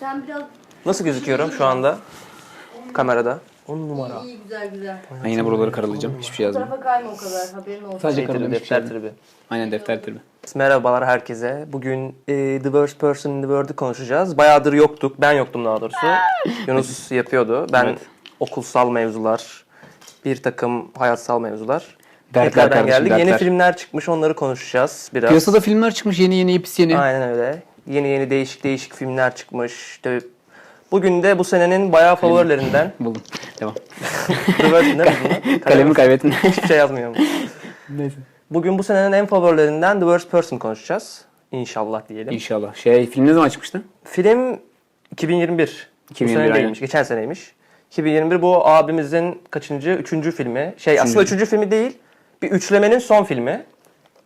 Sen biraz Nasıl gözüküyorum şu anda? Kamerada. 10 numara. iyi güzel güzel. Ben yine buraları karalayacağım. Hiçbir şey Bu yazmıyorum. tarafa kayma o kadar haberin olsun. Sadece Şey tribi, şey defter tribi. Aynen defter tribi. Merhabalar herkese. Bugün e, The Worst Person in the World'ı konuşacağız. Bayağıdır yoktuk. Ben yoktum daha doğrusu. Yunus yapıyordu. Ben Evet. okulsal mevzular, bir takım hayatsal mevzular. Dertler Tekrardan kardeşim, geldik. Yeni dertler. filmler çıkmış. Onları konuşacağız biraz. Piyasada filmler çıkmış yeni yeni pis yeni. Aynen öyle. Yeni yeni değişik değişik filmler çıkmış. İşte bugün de bu senenin bayağı favorilerinden. Buldum. Devam. Worst ne buldun? Kalemi kaybettin. Hiçbir şey yazmıyorum. Neyse. Bugün bu senenin en favorilerinden The Worst Person konuşacağız. İnşallah diyelim. İnşallah. Şey film ne zaman çıkmıştı? Film 2021. 2021 bu sene değilmiş, geçen seneymiş. 2021 bu abimizin kaçıncı? Üçüncü filmi. Şey aslında üçüncü filmi değil. Bir üçlemenin son filmi.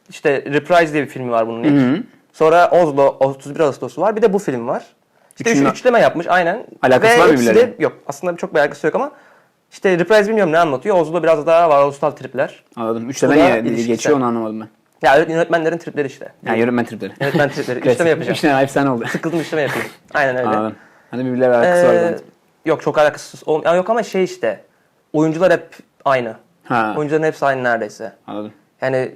İşte Reprise diye bir filmi var bunun ilk. Hı hı. Sonra Oslo, 31 Ağustos'u var. Bir de bu film var. İşte üç, Üçünün- üçleme yapmış aynen. Alakası Ve var mı hepsi de- birbirleriyle? Yok aslında çok bir alakası yok ama işte Reprise bilmiyorum ne anlatıyor. Oslo biraz daha varoluşsal tripler. Anladım. Üçleme Bu da niye ilişkisel. geçiyor onu anlamadım ben. Ya yönetmenlerin tripleri işte. Yani yönetmen tripleri. Yönetmen tripleri. üçleme yapacağım. Üçleme efsane oldu. Sıkıldım üçleme yapayım. Aynen öyle. Anladım. Hani birbirleriyle alakası var. Ee, zaten. yok çok alakasız. ol- Ya yok ama şey işte. Oyuncular hep aynı. Ha. Oyuncuların hepsi aynı neredeyse. Anladım. Yani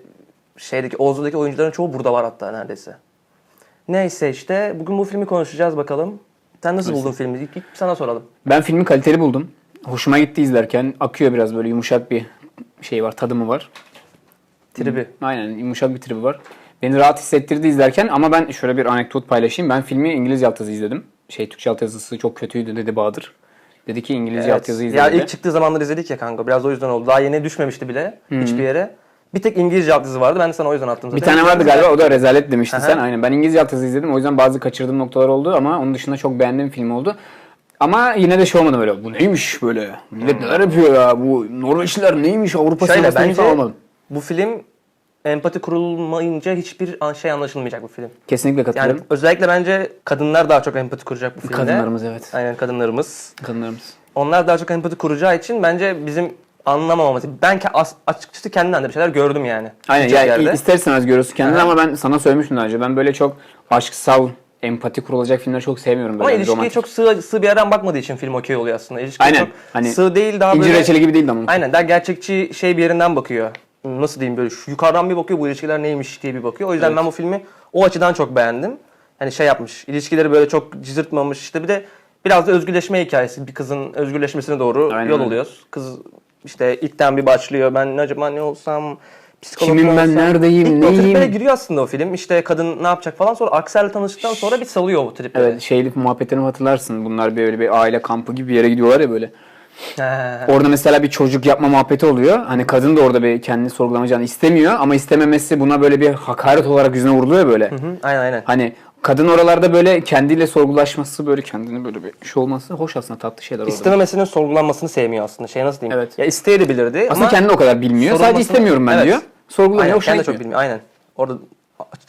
şeydeki Oğuzlu'daki oyuncuların çoğu burada var hatta neredeyse. Neyse işte bugün bu filmi konuşacağız bakalım. Sen nasıl buldun filmi? İlk, ilk sana soralım. Ben filmi kaliteli buldum. Hoşuma gitti izlerken. Akıyor biraz böyle yumuşak bir şey var, tadımı var. Tribi. Aynen yumuşak bir tribi var. Beni rahat hissettirdi izlerken ama ben şöyle bir anekdot paylaşayım. Ben filmi İngilizce altyazı izledim. Şey Türkçe altyazısı çok kötüydü dedi Bahadır. Dedi ki İngilizce Evet. altyazı izle Ya ilk çıktığı zamanlar izledik ya kanka. Biraz o yüzden oldu. Daha yeni düşmemişti bile hiçbir yere. Bir tek İngilizce altyazı vardı. Ben de sana o yüzden attım Bir zaten. tane vardı galiba o da rezalet demiştin Aha. sen. Aynen ben İngilizce altyazı izledim o yüzden bazı kaçırdığım noktalar oldu ama onun dışında çok beğendiğim film oldu. Ama yine de şey olmadı böyle. Bu neymiş böyle? Millet neler yapıyor ya? Bu Norveçliler neymiş? Avrupa Şöyle bence bu film empati kurulmayınca hiçbir an- şey anlaşılmayacak bu film. Kesinlikle Yani katılıyorum. özellikle bence kadınlar daha çok empati kuracak bu filmde. Kadınlarımız evet. Aynen kadınlarımız. Kadınlarımız. Onlar daha çok empati kuracağı için bence bizim anlamamamız. Ben ke- as- açıkçası kendimden de bir şeyler gördüm yani. Aynen Birçok ya yerde. ister istemez görüyorsun kendini Aha. ama ben sana söylemiştim daha önce. Ben böyle çok aşksal, empati kurulacak filmleri çok sevmiyorum. Böyle Ama ilişkiye romantik. çok sığ, sığ bir yerden bakmadığı için film okey oluyor aslında. İlişkiye Aynen. çok Hani sığ değil daha İncir böyle... reçeli gibi değil de ama. Aynen daha gerçekçi şey bir yerinden bakıyor. Nasıl diyeyim böyle şu yukarıdan bir bakıyor bu ilişkiler neymiş diye bir bakıyor. O yüzden Evet. ben bu filmi o açıdan çok beğendim. Hani şey yapmış ilişkileri böyle çok cızırtmamış işte bir de biraz da özgürleşme hikayesi. Bir kızın özgürleşmesine doğru Aynen yol öyle. alıyoruz. Kız işte ilkten bir başlıyor ben acaba ne olsam psikolog Kimim mu ben, olsam? neredeyim, İlk neyim? triplere giriyor aslında o film. İşte kadın ne yapacak falan sonra Aksel'le tanıştıktan sonra bir salıyor bu tripleri. Evet şeyli muhabbetlerini hatırlarsın. Bunlar böyle bir aile kampı gibi bir yere gidiyorlar ya böyle. He. Orada mesela bir çocuk yapma muhabbeti oluyor. Hani kadın da orada bir kendini sorgulamayacağını istemiyor ama istememesi buna böyle bir hakaret olarak yüzüne vuruluyor böyle. Hı, aynen aynen. Hani kadın oralarda böyle kendiyle sorgulaşması böyle kendini böyle bir şey olması hoş aslında tatlı şeyler orada. İstememesinin sorgulanmasını sevmiyor aslında. Şey nasıl diyeyim? Evet. Ya isteyebilirdi Aslında ama kendini o kadar bilmiyor. Sadece sorulmasını- istemiyorum ben Evet. diyor. Sorgulamıyor, aynen, hoşuna kendi de gitmiyor. çok bilmiyor. Aynen. Orada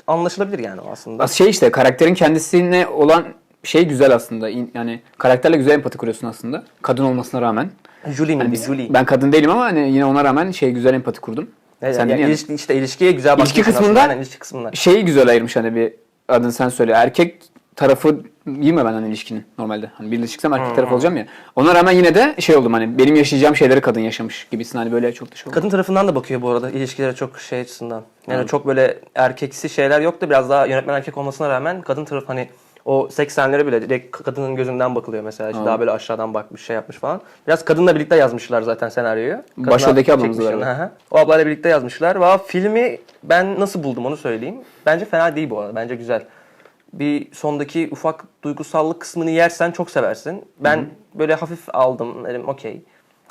anlaşılabilir yani o aslında. Şey işte karakterin kendisine olan şey güzel aslında. İn- Yani karakterle güzel empati kuruyorsun aslında. Kadın olmasına rağmen. Julie Hani miydi? Julie. ben kadın değilim ama hani yine ona rağmen şey güzel empati kurdum. Evet, Sen yani dedin ya, ilişki, işte ilişkiye güzel bakıyorsun aslında. Aynen ilişki kısmında. şeyi güzel ayırmış hani bir adını sen söyle. Erkek tarafı yiyeyim mi ben hani ilişkinin normalde. Hani biriyle çıksam erkek Hmm. tarafı olacağım ya. Ona rağmen yine de şey oldum hani benim yaşayacağım şeyleri kadın yaşamış gibisin hani böyle çok da şey oldu. Kadın tarafından da bakıyor bu arada ilişkilere çok şey açısından. Yani çok böyle erkeksi şeyler yok da biraz daha yönetmen erkek olmasına rağmen kadın tarafı hani o 80'lere bile direkt kadının gözünden bakılıyor mesela. İşte daha böyle aşağıdan bakmış şey yapmış falan. Biraz kadınla birlikte yazmışlar zaten senaryoyu. Kadın abi ablamız hı hı. O ablayla birlikte yazmışlar. Ve filmi ben nasıl buldum onu söyleyeyim. Bence fena değil bu arada. Bence güzel. Bir sondaki ufak duygusallık kısmını yersen çok seversin. Ben böyle hafif aldım dedim okey.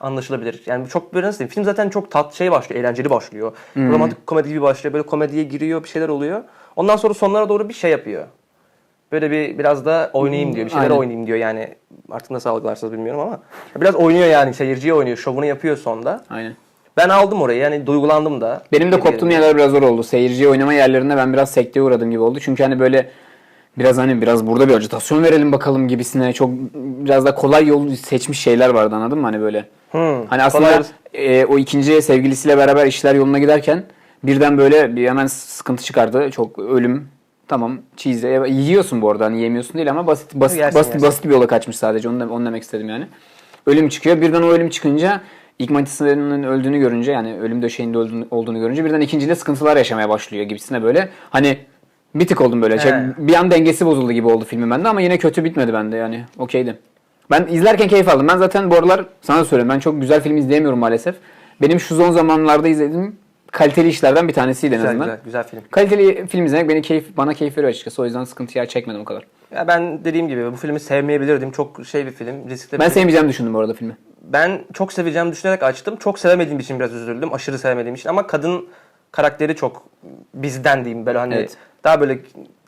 Anlaşılabilir. Yani çok böyle nasıl diyeyim. Film zaten çok tat şey başlıyor. Eğlenceli başlıyor. Romantik komedi gibi başlıyor. Böyle komediye giriyor. Bir şeyler oluyor. Ondan sonra sonlara doğru bir şey yapıyor. Böyle bir biraz da oynayayım diyor. Bir şeyler Aynen. oynayayım diyor. Yani artık nasıl algılarsınız bilmiyorum ama. Biraz oynuyor yani. Seyirciye oynuyor. Şovunu yapıyor sonda. Aynen. Ben aldım orayı. Yani duygulandım da. Benim de koptuğum yerler biraz zor oldu. Seyirciye oynama yerlerinde ben biraz sekteye uğradım gibi oldu. Çünkü hani böyle biraz hani biraz burada bir ajitasyon verelim bakalım gibisine çok biraz da kolay yol seçmiş şeyler vardı anladın mı hani böyle. Hmm, Hani aslında kolay- e, o ikinci sevgilisiyle beraber işler yoluna giderken birden böyle bir hemen sıkıntı çıkardı. Çok ölüm Tamam cheese e, yiyorsun bu arada hani yemiyorsun değil ama basit basit Yersin, basit, yersin. basit bir yola kaçmış sadece onu, da, onu demek istedim yani. Ölüm çıkıyor birden o ölüm çıkınca ilk Matisa'nın öldüğünü görünce yani ölüm döşeğinde olduğunu, olduğunu görünce birden ikinciyle sıkıntılar yaşamaya başlıyor gibisine böyle. Hani bir tık oldum böyle. Şey, He. bir an dengesi bozuldu gibi oldu filmin bende ama yine kötü bitmedi bende yani. Okeydi. Ben izlerken keyif aldım. Ben zaten bu aralar sana da söyleyeyim. Ben çok güzel film izleyemiyorum maalesef. Benim şu son zamanlarda izlediğim kaliteli işlerden bir tanesiydi en Güzel azından. güzel, güzel film. Kaliteli film izlemek beni keyif, bana keyif veriyor açıkçası. O yüzden sıkıntı yer çekmedim o kadar. Ya ben dediğim gibi bu filmi sevmeyebilirdim. Çok şey bir film, riskli Ben film. sevmeyeceğimi düşündüm bu arada filmi. Ben çok seveceğimi düşünerek açtım. Çok sevemediğim için biraz üzüldüm. Aşırı sevmediğim için ama kadın karakteri çok bizden diyeyim böyle hani Evet. daha böyle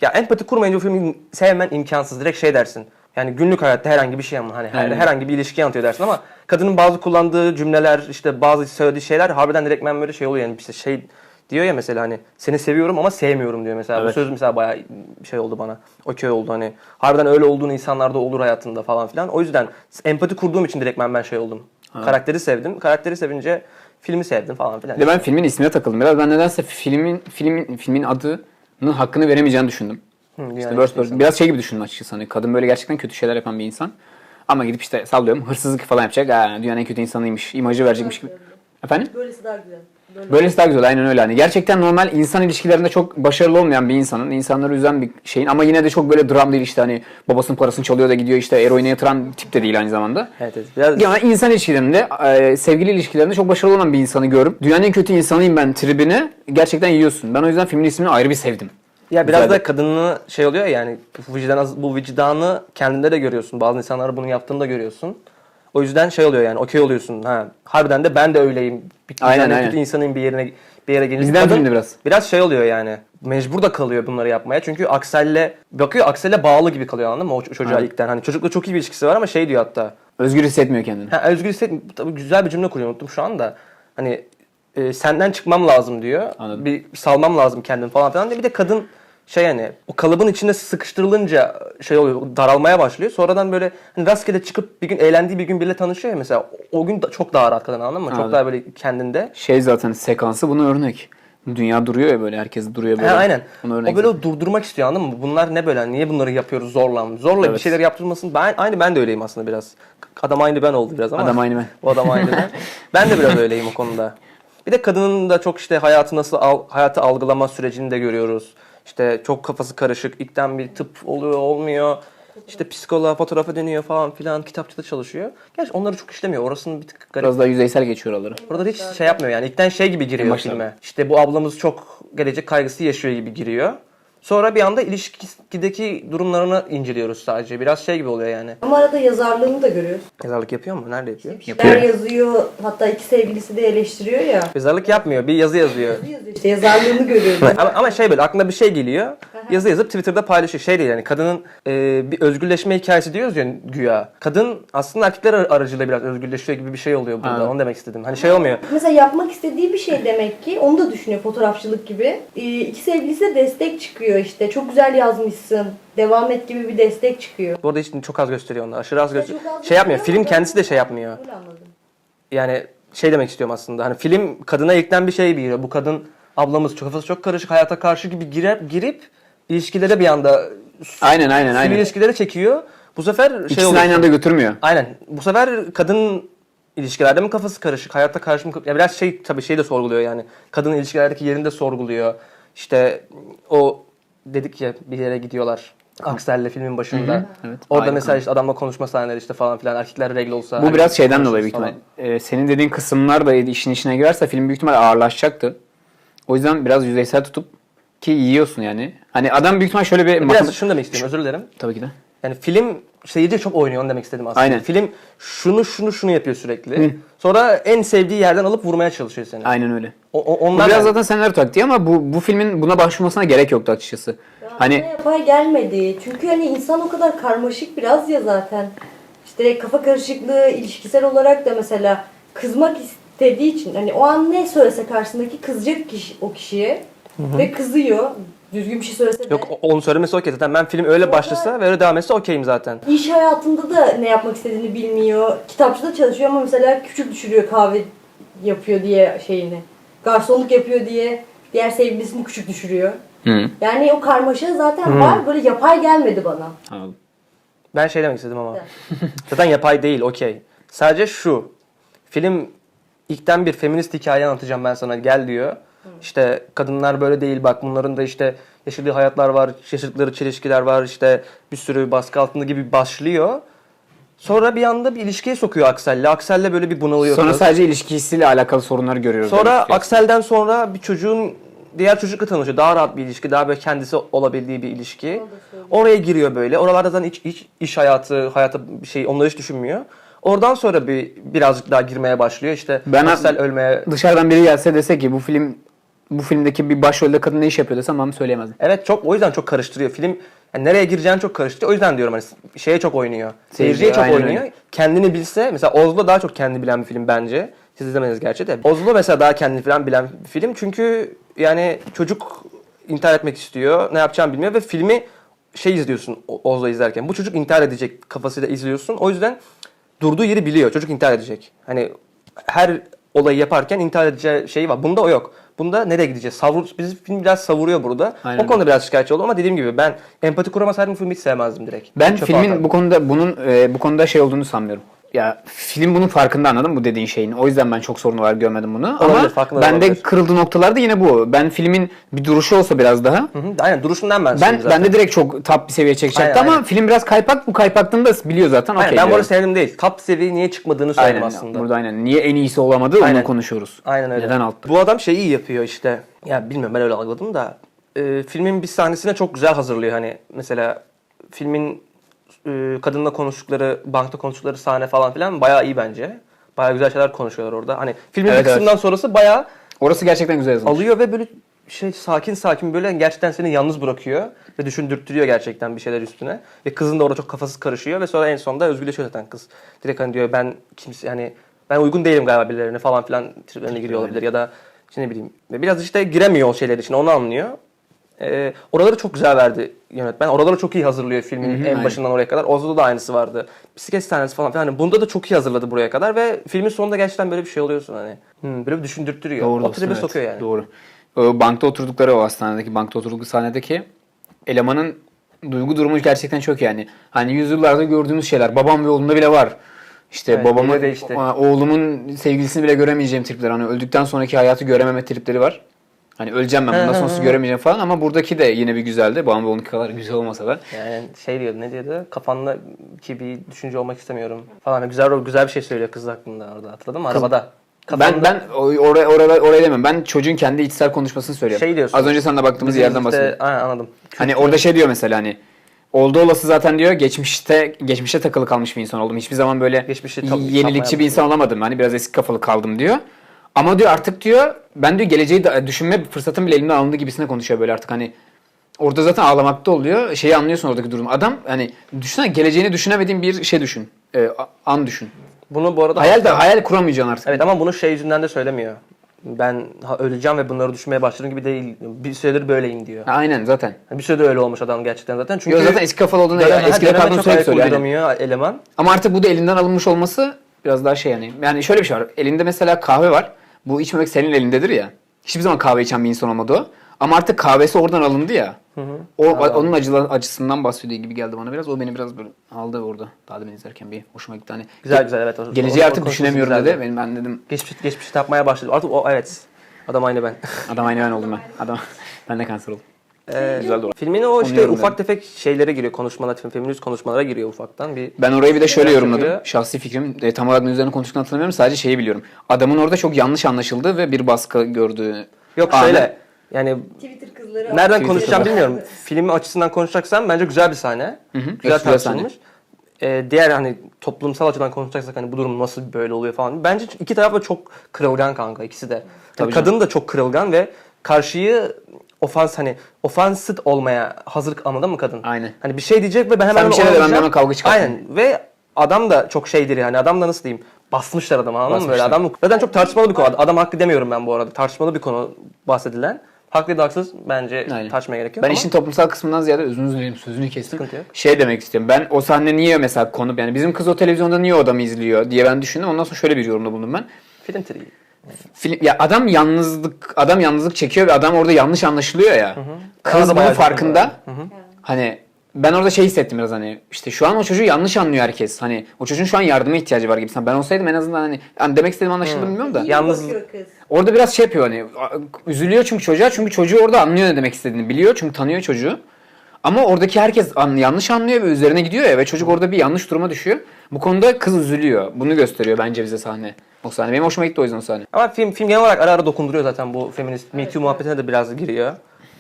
ya empati kurmayınca o filmi sevmen imkansız. Direkt şey dersin. Yani günlük hayatta herhangi bir şey ama hani her- herhangi bir ilişki anlatıyor dersin ama kadının bazı kullandığı cümleler işte bazı söylediği şeyler harbiden direkt ben böyle şey oluyor yani işte şey diyor ya mesela hani seni seviyorum ama sevmiyorum diyor mesela. Bu Evet. söz mesela bayağı şey oldu bana. Okey oldu hani. Harbiden öyle olduğunu insanlarda olur hayatında falan filan. O yüzden empati kurduğum için direkt ben ben şey oldum. Karakteri sevdim. Karakteri sevince filmi sevdim falan filan. Bir de ben filmin ismine takıldım biraz. Ben nedense filmin filmin filmin adının hakkını veremeyeceğini düşündüm. Hı, İşte yani. Biraz şey gibi düşündüm açıkçası. Hani kadın böyle gerçekten kötü şeyler yapan bir insan. Ama gidip işte sallıyorum hırsızlık falan yapacak. Aa, dünyanın en kötü insanıymış. imajı verecekmiş gibi. Efendim? Böylesi daha güzel. Böyle. Böylesi daha güzel aynen öyle. Hani gerçekten normal insan ilişkilerinde çok başarılı olmayan bir insanın, insanları üzen bir şeyin ama yine de çok böyle dram değil işte hani babasının parasını çalıyor da gidiyor işte eroine yatıran tip de değil aynı zamanda. Evet, evet. Biraz Yani insan ilişkilerinde, e, sevgili ilişkilerinde çok başarılı olan bir insanı görüp dünyanın en kötü insanıyım ben tribine gerçekten yiyorsun. Ben o yüzden filmin ismini ayrı bir sevdim. Ya biraz Güzeldi. da kadını şey oluyor ya yani bu vicdan bu vicdanı kendinde de görüyorsun. Bazı insanlar bunu yaptığını da görüyorsun. O yüzden şey oluyor yani okey oluyorsun. Ha harbiden de ben de öyleyim. Bir, Aynen, aynen, aynen. kötü insanın bir yerine bir yere gelince Bizden kadın biraz. Biraz şey oluyor yani. Mecbur da kalıyor bunları yapmaya. Çünkü Aksel'le bakıyor Aksel'le bağlı gibi kalıyor anladın mı? O çocuğa Aynen. ilkten. Hani çocukla çok iyi bir ilişkisi var ama şey diyor hatta. Özgür hissetmiyor kendini. Ha, özgür hisset tabii güzel bir cümle kuruyor unuttum şu anda. Hani e, senden çıkmam lazım diyor. Anladım. Bir salmam lazım kendimi falan filan diye. Bir de kadın şey yani o kalıbın içinde sıkıştırılınca şey oluyor daralmaya başlıyor. Sonradan böyle hani rastgele çıkıp bir gün eğlendiği bir gün biriyle tanışıyor ya mesela. O gün da çok daha rahat kadın anladın mı? Çok Anladım. daha böyle kendinde. Şey zaten sekansı buna örnek. Dünya duruyor ya böyle herkes duruyor böyle. Ha, aynen. Örnek. O böyle o durdurmak istiyor anladın mı? Bunlar ne böyle? Niye bunları yapıyoruz zorla? Zorla bir Evet. şeyler yaptırmasın. Ben aynı ben de öyleyim aslında biraz. Adam aynı ben oldu biraz ama. Adam aynı ben. O adam aynı ben. Ben de biraz öyleyim o konuda. Bir de kadının da çok işte hayatı nasıl al, hayatı algılama sürecini de görüyoruz. İşte çok kafası karışık. İlkten bir tıp oluyor, olmuyor. İşte psikoloğa, fotoğrafa dönüyor falan filan. Kitapçıda çalışıyor. Gerçi onları çok işlemiyor. Orasının bir tık garip. Biraz daha yüzeysel geçiyor oraları. Burada da hiç şey yapmıyor yani. İlkten şey gibi giriyor filme. İşte bu ablamız çok gelecek kaygısı yaşıyor gibi giriyor. Sonra bir anda ilişkideki durumlarını inceliyoruz sadece. Biraz şey gibi oluyor yani. Ama arada yazarlığını da görüyoruz. Yazarlık yapıyor mu? Nerede yapıyor? Bir şeyler Yapıyor. yazıyor. Hatta iki sevgilisi de eleştiriyor ya. Yazarlık yapmıyor. Bir yazı yazıyor. Yazıyor işte yazarlığını görüyoruz. ama, ama şey böyle aklına bir şey geliyor. Yazı yazıp Twitter'da paylaşıyor. Şey değil yani kadının e, bir özgürleşme hikayesi diyoruz ya güya. Kadın aslında erkekler ar- aracılığıyla biraz özgürleşiyor gibi bir şey oluyor burada. Ha. Onu demek istedim. Hani şey olmuyor. Mesela yapmak istediği bir şey demek ki. Onu da düşünüyor fotoğrafçılık gibi. Ee, iki sevgilisi de destek çıkıyor işte. Çok güzel yazmışsın. Devam et gibi bir destek çıkıyor. Bu arada hiç çok az gösteriyor onlar. Aşırı az gösteriyor. Çok az Şey yapmıyor. gösteriyor Film ama kendisi de şey yapmıyor. Öyle anladım. yani şey demek istiyorum aslında. Hani film kadına ilkten bir şey giriyor. Bu kadın ablamız çok kafası çok karışık hayata karşı gibi girip girip ilişkilere bir anda Aynen aynen sivil aynen. ilişkilere çekiyor. Bu sefer şey İkisini oluyor. aynı anda götürmüyor. Aynen. Bu sefer kadın ilişkilerde mi kafası karışık? Hayatta karşı mı? Ya biraz şey tabii şey de sorguluyor yani. Kadın ilişkilerdeki yerini de sorguluyor. İşte o dedik ya bir yere gidiyorlar. Aksel'le filmin başında. Evet. Orada Aynı mesela işte adamla konuşma sahneleri işte falan filan. Erkekler regl olsa. Bu biraz şeyden dolayı büyük ihtimal. Ee, senin dediğin kısımlar da işin içine girerse film büyük ihtimal ağırlaşacaktı. O yüzden biraz yüzeysel tutup ki yiyorsun yani. Hani adam büyük ihtimal şöyle bir... Biraz matematik- şunu demek istiyorum özür dilerim. Tabii ki de. Yani film seyirci çok oynuyor onu demek istedim aslında. Aynen. Film şunu şunu şunu yapıyor sürekli. Sonra en sevdiği yerden alıp vurmaya çalışıyor seni. Aynen öyle. O, o- Bu onlar biraz zaten senaryo taktiği ama bu, bu filmin buna başvurmasına gerek yoktu açıkçası. Ya Hani yapay gelmedi. Çünkü hani insan o kadar karmaşık biraz ya zaten. İşte kafa karışıklığı ilişkisel olarak da mesela kızmak istediği için hani o an ne söylese karşısındaki kızacak kişi, o kişiye ve kızıyor. Düzgün bir şey söylese de. Yok o- onu söylemesi okey zaten. Ben film öyle başlasa ve öyle devam etse okeyim zaten. İş hayatında da ne yapmak istediğini bilmiyor. Kitapçıda çalışıyor ama mesela küçük düşürüyor kahve yapıyor diye şeyini. Garsonluk yapıyor diye diğer sevgilisini küçük düşürüyor. Hı. Yani o karmaşa zaten var. Böyle yapay gelmedi bana. Anladım. Ben şey demek istedim ama. Zaten yapay değil okey. Sadece şu. Film ilkten bir feminist hikaye anlatacağım ben sana gel diyor. İşte kadınlar böyle değil bak bunların da işte yaşadığı hayatlar var, yaşadıkları çelişkiler var işte bir sürü baskı altında gibi başlıyor. Sonra bir anda bir ilişkiye sokuyor Aksel'le. Aksel'le böyle bir bunalıyor. Sonra sadece ilişkisiyle alakalı sorunları görüyoruz. Sonra demek. Aksel'den sonra bir çocuğun diğer çocukla tanışıyor. Daha rahat bir ilişki, daha böyle kendisi olabildiği bir ilişki. Oraya giriyor böyle. Oralarda zaten hiç, hiç iş hayatı, hayata bir şey onları hiç düşünmüyor. Oradan sonra bir birazcık daha girmeye başlıyor. İşte Ben- Aksel ölmeye Dışarıdan biri gelse dese ki bu film bu filmdeki bir başrolde kadın ne iş yapıyor desem ben söyleyemezdim. Evet çok o yüzden çok karıştırıyor. Film yani nereye gireceğini çok karıştırıyor. O yüzden diyorum hani şeye çok oynuyor. Seyirciye çok aynen oynuyor. öyle. Kendini bilse mesela Ozlo daha çok kendini bilen bir film bence. Siz izlemediniz gerçi de. Ozlo mesela daha kendini falan bilen bir film. Çünkü yani çocuk intihar etmek istiyor. Ne yapacağını bilmiyor ve filmi şey izliyorsun Ozlo izlerken. Bu çocuk intihar edecek kafasıyla izliyorsun. O yüzden durduğu yeri biliyor. Çocuk intihar edecek. Hani her olayı yaparken intihar edeceği şey var. Bunda o yok. Bunda nereye gideceğiz? Savur, bizi film biraz savuruyor burada. Aynen. O konuda biraz şikayetçi oldum ama dediğim gibi ben empati kuramasaydım filmi hiç sevmezdim direkt. Ben Çöpe filmin atardım. bu konuda bunun e, bu konuda şey olduğunu sanmıyorum. Ya film bunun farkında anladın bu dediğin şeyin. O yüzden ben çok sorun olarak görmedim bunu. Olabilir, Ama bende olabilir. kırıldığı noktalar da yine bu. Ben filmin bir duruşu olsa biraz daha Hı hı, Aynen duruşundan ben ben zaten. ben de direkt çok top bir seviye çekecekti Aynen, ama aynen. film biraz kaypak. Bu kaypaklığını da biliyor zaten. Aynen, Okey ben bu arada diyorum. sevdim değil. Top seviye niye çıkmadığını söyledim Aynen. aslında. Burada aynen. Niye en iyisi olamadı Aynen. onu konuşuyoruz. Aynen öyle. Neden altta? Bu adam şeyi iyi yapıyor işte. Ya bilmiyorum ben öyle algıladım da. e, filmin bir sahnesine çok güzel hazırlıyor. Hani mesela filmin e, kadınla konuştukları, bankta konuştukları sahne falan filan bayağı iyi bence. Bayağı güzel şeyler konuşuyorlar orada. Hani filmin Evet, bir kısmından sonrası bayağı Orası gerçekten güzel yazılmış. alıyor ve böyle şey sakin sakin böyle gerçekten seni yalnız bırakıyor ve düşündürtüyor gerçekten bir şeyler üstüne. Ve kızın da orada çok kafası karışıyor ve sonra en sonunda özgürleşiyor zaten kız. Direkt hani diyor ben kimse yani ben uygun değilim galiba birilerine falan filan triplerine giriyor olabilir ya da işte ne bileyim. Ve biraz işte giremiyor o şeyler için onu anlıyor. Ee, oraları çok güzel verdi yönetmen. Oraları çok iyi hazırlıyor filmin Hı hı, en aynen. başından oraya kadar. Ozlo'da da aynısı vardı. Bisiklet sahnesi falan filan. Hani bunda da çok iyi hazırladı buraya kadar ve filmin sonunda gerçekten böyle bir şey oluyorsun hani. Hmm, böyle bir düşündürtüyor. Doğru. o tribe evet, sokuyor yani. Doğru. O bankta oturdukları o hastanedeki bankta oturdukları sahnedeki elemanın duygu durumu gerçekten çok yani. Hani yüzyıllarda gördüğümüz şeyler. Babam ve oğlumda bile var. İşte Evet, babamın, işte. oğlumun sevgilisini bile göremeyeceğim tripler. Hani öldükten sonraki hayatı görememe tripleri var. Hani öleceğim ben bundan sonrası göremeyeceğim falan ama buradaki de yine bir güzeldi. Babam ve oğlunki kadar güzel olmasa da. Yani şey diyordu ne diyordu? Kafanda ki bir düşünce olmak istemiyorum falan. Güzel güzel bir şey söylüyor kız hakkında orada hatırladın mı? Arabada. Ben Kafanda- ben o- oraya oraya oraya demem. Ben çocuğun kendi içsel konuşmasını söylüyorum. Şey diyorsun. Az önce seninle baktığımız Bizim yerden işte- bahsediyorum. Aynen anladım. Hani orada şey diyor mesela hani oldu olası zaten diyor geçmişte geçmişte takılı kalmış bir insan oldum. Hiçbir zaman böyle Geçmişi yenilikçi bir insan olamadım. Hani biraz eski kafalı kaldım diyor. Ama diyor artık diyor ben diyor geleceği de, düşünme fırsatım bile elimden alındı gibisine konuşuyor böyle artık hani Orada zaten ağlamakta oluyor. Şeyi anlıyorsun oradaki durum. Adam hani düşünsene geleceğini düşünemediğin bir şey düşün. A- an düşün. Bunu bu arada Hayal de hayal kuramayacaksın artık. Evet ama bunu şey yüzünden de söylemiyor. Ben ha, öleceğim ve bunları düşünmeye başladım gibi değil. Bir süredir böyleyim diyor. Ha, Aynen zaten. Bir süredir öyle olmuş adam gerçekten zaten. Çünkü Yo, zaten eski kafalı olduğunu döneme, eski döneme kaldığını çok sürekli ayak söylüyor. Yani. uyduramıyor eleman. Ama artık bu da elinden alınmış olması biraz daha şey yani. Yani şöyle bir şey var. Elinde mesela kahve var. Bu içmemek senin elindedir ya. Hiçbir zaman kahve içen bir insan olmadı o. Ama artık kahvesi oradan alındı ya. O onun acılar, acısından bahsediyor gibi geldi bana biraz. O beni biraz böyle aldı orada. Daha demin izlerken bir hoşuma gitti hani. Güzel güzel evet. O- Geleceği o- o artık konuşması düşünemiyorum güzeldi. dedi. Benim ben dedim Geçmiş, geçmişi tapmaya başladı. Artık o evet. Adam aynı ben. adam aynı ben oldum ben. Adam ben de kanser oldum. Ee, Güzel doğru. Filmin o işte Anlıyorum ufak tefek şeylere giriyor. Konuşmalar, feminist konuşmalara giriyor ufaktan. Bir Ben orayı bir de şöyle yorumladım. çıkıyor. Şahsi fikrim. E, tam olarak ne üzerine konuştuğunu hatırlamıyorum. Sadece şeyi biliyorum. Adamın orada çok yanlış anlaşıldığı ve bir baskı gördüğü. Yok anı. şöyle. Yani Twitter kızları nereden Twitter konuşacağım kızı. bilmiyorum. Film açısından konuşacaksam bence güzel bir sahne. hı. Güzel Evet, güzel tartışılmış. Ee, diğer hani toplumsal açıdan konuşacaksak hani bu durum nasıl böyle oluyor falan. Bence iki taraf da çok kırılgan kanka ikisi de. Yani Tabii kadın da çok kırılgan ve karşıyı ofans hani ofansit olmaya hazır anladın mı kadın? Aynen. Hani bir şey diyecek ve ben hemen Sen bir şey de ben de alacağım. ona kavga çıkartayım. Aynen ve adam da çok şeydir yani adam da nasıl diyeyim basmışlar adamı anladın mı böyle adam zaten çok tartışmalı bir konu adam hakkı demiyorum ben bu arada tartışmalı bir konu bahsedilen haklı ya da haksız bence Aynen. tartışmaya gerek yok Ben ama işin toplumsal kısmından ziyade özünüzü dilerim sözünü kestim. Şey demek istiyorum. Ben o sahne niye mesela konu yani bizim kız o televizyonda niye o adamı izliyor diye ben düşündüm. Ondan sonra şöyle bir yorumda bulundum ben. film triği. Film ya adam yalnızlık adam yalnızlık çekiyor ve adam orada yanlış anlaşılıyor ya. Kız Arada bunun bayağı farkında. üzüldüm Hani ben orada şey hissettim biraz hani işte şu an o çocuğu yanlış anlıyor herkes. Hani o çocuğun şu an yardıma ihtiyacı var gibi. Ben olsaydım en azından hani, hani demek istediğim anlaşıldı mı bilmiyorum da. Yalnız- kız. Orada biraz şey yapıyor hani üzülüyor çünkü çocuğa çünkü çocuğu orada anlıyor ne demek istediğini biliyor çünkü tanıyor çocuğu. Ama oradaki herkes an- yanlış anlıyor ve üzerine gidiyor ya ve çocuk orada bir yanlış duruma düşüyor. Bu konuda kız üzülüyor. Bunu gösteriyor bence bize sahne. O sahne. Benim hoşuma gitti o yüzden o sahne. Ama film film genel olarak ara ara dokunduruyor zaten bu feminist Me Too muhabbetine de biraz giriyor.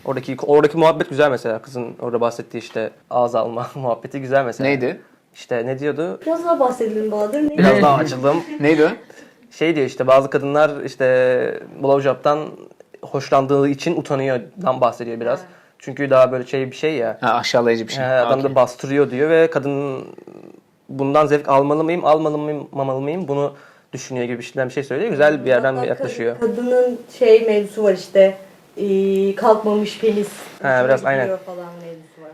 Oradaki oradaki muhabbet güzel mesela. Kızın orada bahsettiği işte ağız alma muhabbeti güzel mesela. Neydi? İşte ne diyordu? Biraz daha bahsedelim Bahadır. Ne? Biraz daha açıldım. Neydi o? Şey diyor işte bazı kadınlar işte blowjob'tan hoşlandığı için utanıyordan bahsediyor biraz. Çünkü daha böyle şey bir şey ya. Ha, aşağılayıcı bir He, şey. adam Okey. da bastırıyor diyor ve kadın bundan zevk almalı mıyım, almalı mıyım, mamalı mıyım bunu düşünüyor gibi bir şeyden bir şey söylüyor. Güzel bir yerden Hatta yaklaşıyor. Kadının şey mevzusu var işte. ee, kalkmamış penis. Ha, biraz aynen. Falan mevzusu var.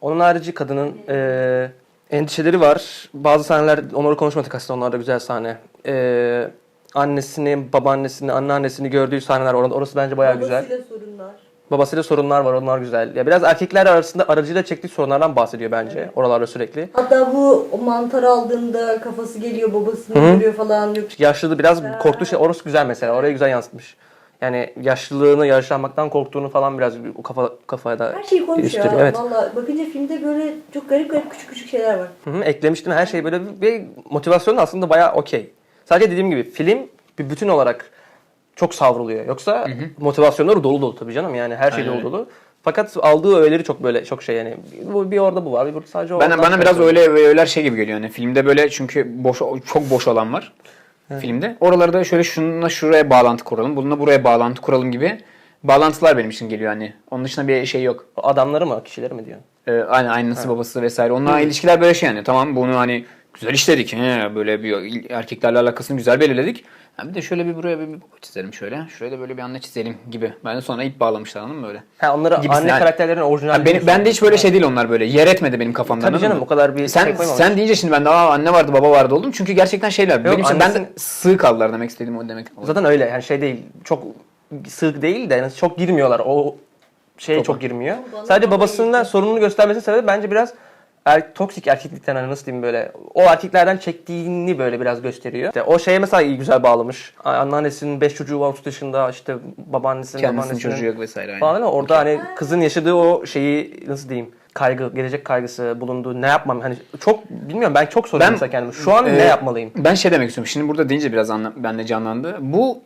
Onun harici kadının e, endişeleri var. Bazı sahneler, onları konuşmadık aslında onlar da güzel sahne. E, annesini, babaannesini, anneannesini gördüğü sahneler orada. Orası bence bayağı güzel. Babasıyla sorunlar. Babasıyla sorunlar var, onlar güzel. Ya biraz erkekler arasında aracıyla çektiği sorunlardan bahsediyor bence. Oralarda sürekli. Hatta bu mantar aldığında kafası geliyor babasını görüyor falan. Yok Yaşlı biraz korktuğu şey orası güzel mesela. Oraya güzel yansıtmış. Yani yaşlılığını, yaşlanmaktan korktuğunu falan biraz o kafa kafaya da Her şeyi koymuş ya. gösteriyor. Evet. Valla bakınca filmde böyle çok garip garip küçük küçük şeyler var. Hı hı, eklemiştim. Her şey böyle bir, bir motivasyon da aslında bayağı okey. Sadece dediğim gibi film bir bütün olarak çok savruluyor. Yoksa motivasyonları dolu dolu tabii canım. Yani her şey Aynen dolu dolu. Fakat aldığı öğeleri çok böyle çok şey yani. Bu bir orada bu var, bir burada sadece o. Bana, bana biraz öyle öğeler şey gibi geliyor. Yani filmde böyle çünkü boş çok boş alan var. Filmde. Oralarda şöyle şununla şuraya bağlantı kuralım, bununla buraya bağlantı kuralım gibi bağlantılar benim için geliyor hani. Onun dışında bir şey yok. Adamları mı, kişileri mi diyorsun? Ee, aynı annesi babası vesaire. Onlarla ilişkiler böyle şey yani. Tamam bunu hani güzel işledik. He, böyle bir erkeklerle alakasını güzel belirledik. Ha, bir de şöyle bir buraya bir, bir baba çizelim şöyle. Şuraya da böyle bir anne çizelim gibi. Ben de sonra ip bağlamışlar anladın mı böyle? Ha onları Gibisinden. anne karakterlerin orijinal. Ha, benim, ben de hiç böyle şey değil onlar böyle. Yer etmedi benim kafamda. Tabii canım, o kadar bir sen, şey koymamış. sen deyince şimdi ben de aa anne vardı baba vardı oldum. Çünkü gerçekten şeyler. benim için ben de sığ kaldılar demek istediğim o demek. Zaten öyle yani şey değil. Çok sığ değil de yani çok girmiyorlar. O şeye çok, girmiyor. Bana Sadece baba babasından sorununu göstermesi sebebi bence biraz er, toksik erkeklikten hani nasıl diyeyim böyle o erkeklerden çektiğini böyle biraz gösteriyor. İşte o şeye mesela iyi güzel bağlamış. Anneannesinin 5 çocuğu var 30 yaşında işte babaannesinin Kendisinin babaannesinin çocuğu yok vesaire. falan mi? Orada hani kızın yaşadığı o şeyi nasıl diyeyim kaygı, gelecek kaygısı bulunduğu ne yapmam hani çok bilmiyorum ben çok soruyorum Ben- mesela kendime. Şu an Ee, ne yapmalıyım? Ben şey demek istiyorum. Şimdi burada deyince biraz anla, bende canlandı. Bu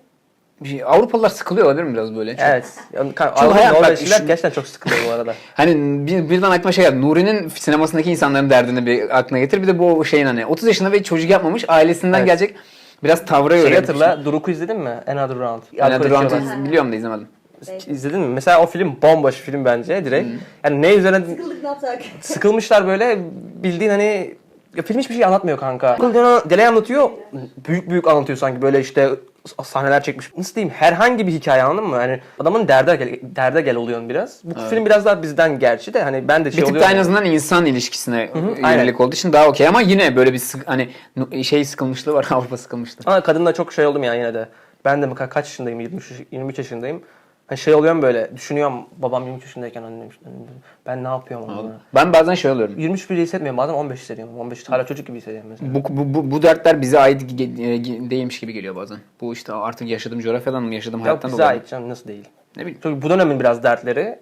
bir- Avrupalılar sıkılıyor olabilir mi biraz böyle? Çok- Evet. Avrupa Norveçliler şu- gerçekten çok sıkılıyor bu arada. Hani bir, birden aklıma şey geldi. Nuri'nin sinemasındaki insanların derdini bir aklına getir. Bir de bu şeyin hani 30 yaşında ve çocuk yapmamış ailesinden Evet. gelecek biraz tavra Şey göre. hatırla, Duruk'u izledin mi? Another Round. İçiyorlar. iz- biliyorum da izlemedim. İzledin mi? Mesela o film bomboş bir film bence direkt. Yani ne üzerine Sıkıldık ne yapsak? sıkılmışlar böyle bildiğin hani ya film hiçbir şey anlatmıyor kanka. Delay anlatıyor. Büyük büyük anlatıyor sanki böyle işte sahneler çekmiş. Nasıl diyeyim? Herhangi bir hikaye anladın mı? Yani adamın derde gel, derde gel oluyorsun biraz. Bu film biraz daha bizden gerçi de hani ben de şey Bir oluyorum. da en azından insan ilişkisine yönelik olduğu için daha okey ama yine böyle bir sık, hani şey sıkılmışlığı var Avrupa sıkılmışlığı. Ama kadınla çok şey oldum ya yine de. Ben de ka- kaç yaşındayım? 23, 23 yaşındayım. Hani şey oluyorum böyle. Düşünüyorum babam 23 yaşındayken annem ben ne yapıyorum onunla? Ben bazen şey oluyorum. 23 bile hissetmiyorum. Bazen 15 hissediyorum. 15 hala çocuk gibi hissediyorum mesela. Bu, bu, bu, bu dertler bize ait ge- ge- değilmiş gibi geliyor bazen. Bu işte artık yaşadığım coğrafyadan mı yaşadığım Yok hayattan bize dolayı. ait canım nasıl değil. Ne bileyim. Çünkü bu dönemin biraz dertleri.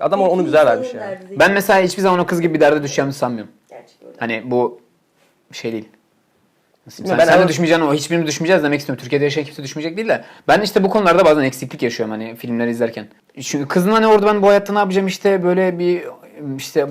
Adam onu güzel vermiş ya. Derdi değil. Ben mesela hiçbir zaman o kız gibi bir derde düşeceğimi sanmıyorum. Gerçekten öyle. Hani bu şey değil. Nasıl diyeyim? Ben Sen, sen de düşmeyeceksin o hiçbirimiz düşmeyeceğiz demek istiyorum. Türkiye'de yaşayan kimse düşmeyecek değil de. Ben işte bu konularda bazen eksiklik yaşıyorum hani filmleri izlerken. Çünkü kızın hani orada ben bu hayatta ne yapacağım işte böyle bir işte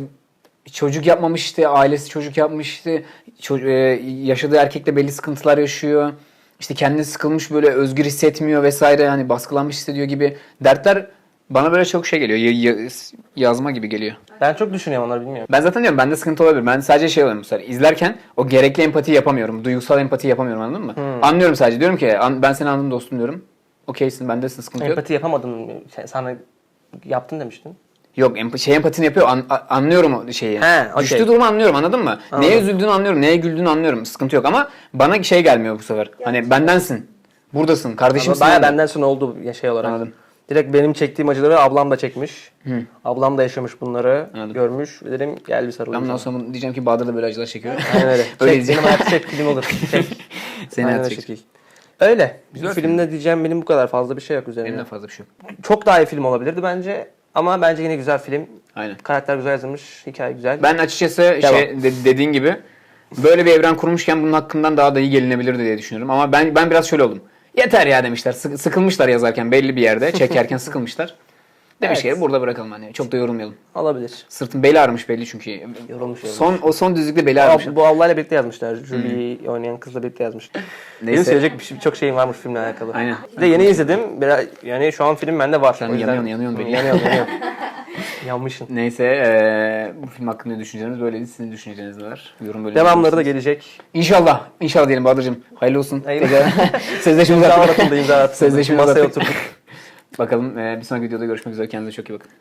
çocuk yapmamış işte ailesi çocuk yapmış işte ço- e, yaşadığı erkekle belli sıkıntılar yaşıyor. İşte kendini sıkılmış böyle özgür hissetmiyor vesaire hani baskılanmış hissediyor gibi dertler bana böyle çok şey geliyor. ya- ya- yazma gibi geliyor. Ben çok düşünüyorum onları bilmiyorum. Ben zaten diyorum bende sıkıntı olabilir. Ben sadece şey oluyorum bu sefer. İzlerken o gerekli empati yapamıyorum. Duygusal empati yapamıyorum anladın mı? Anlıyorum sadece. Diyorum ki "An- ben seni anladım dostum diyorum. Okeysin bendesin sıkıntı yok. Empati yapamadın. Sen, sana yaptın demiştin. Yok emp- şey empatini yapıyor. An- a- anlıyorum o şeyi. He, okey. Düştüğü durumu anlıyorum anladın mı? Anladım. Neye üzüldüğünü anlıyorum. Neye güldüğünü anlıyorum. Sıkıntı yok ama bana şey gelmiyor bu sefer. Hani bendensin. Buradasın. Kardeşim Ama Baya benden sonra oldu ya şey olarak. Anladım. Direkt benim çektiğim acıları ablam da çekmiş. Ablam da yaşamış bunları. Anladım. Görmüş. Dedim gel bir sarıl. Ben bundan sonra diyeceğim ki Bahadır da böyle acılar çekiyor. Aynen öyle. Öyle Çek, diyeceğim. benim hayatı çek film olur. Çek. Seni hayat çek. Öyle. Güzel Bu filmde diyeceğim benim bu kadar fazla bir şey yok üzerine. Benim de fazla bir şey yok. Çok daha iyi film olabilirdi bence. Ama bence yine güzel film. Aynen. Karakter güzel yazılmış, hikaye güzel. Ben açıkçası Devam. şey de- dediğin gibi böyle bir evren kurmuşken bunun hakkından daha da iyi gelinebilirdi diye düşünüyorum. Ama ben ben biraz şöyle oldum. Yeter ya demişler. Sık- sıkılmışlar yazarken belli bir yerde. Çekerken sıkılmışlar. Demiş Evet. ki burada bırakalım hani. Çok da yorulmayalım. Olabilir. Sırtım beli ağrımış belli çünkü. Yorulmuş yorulmuş. Son o son düzlükte beli ağrımış. Bu, bu ablayla birlikte yazmışlar. Julie'yi oynayan kızla birlikte yazmış. Benim Neyse. söyleyecek bir şey, çok şeyim varmış filmle alakalı. Aynen. Bir de yeni izledim. Biraz, yani şu an film bende var. O yüzden- yanıyorsun, yanıyorsun belli. Yanıyorum, yanıyorum. Yanmışsın. Neyse eee, bu film hakkında düşünceleriniz böyleydi. Sizin düşünceleriniz neler? Yorum bölümü. Devamları da gelecek. İnşallah. İnşallah diyelim Bahadır'cığım. Hayırlı olsun. Hayırlı. Sözleşmemiz İmza artık. atıldı, imza atıldı. Sözleşmemiz Masaya oturduk. Bakalım eee, bir sonraki videoda görüşmek üzere. Kendinize çok iyi bakın.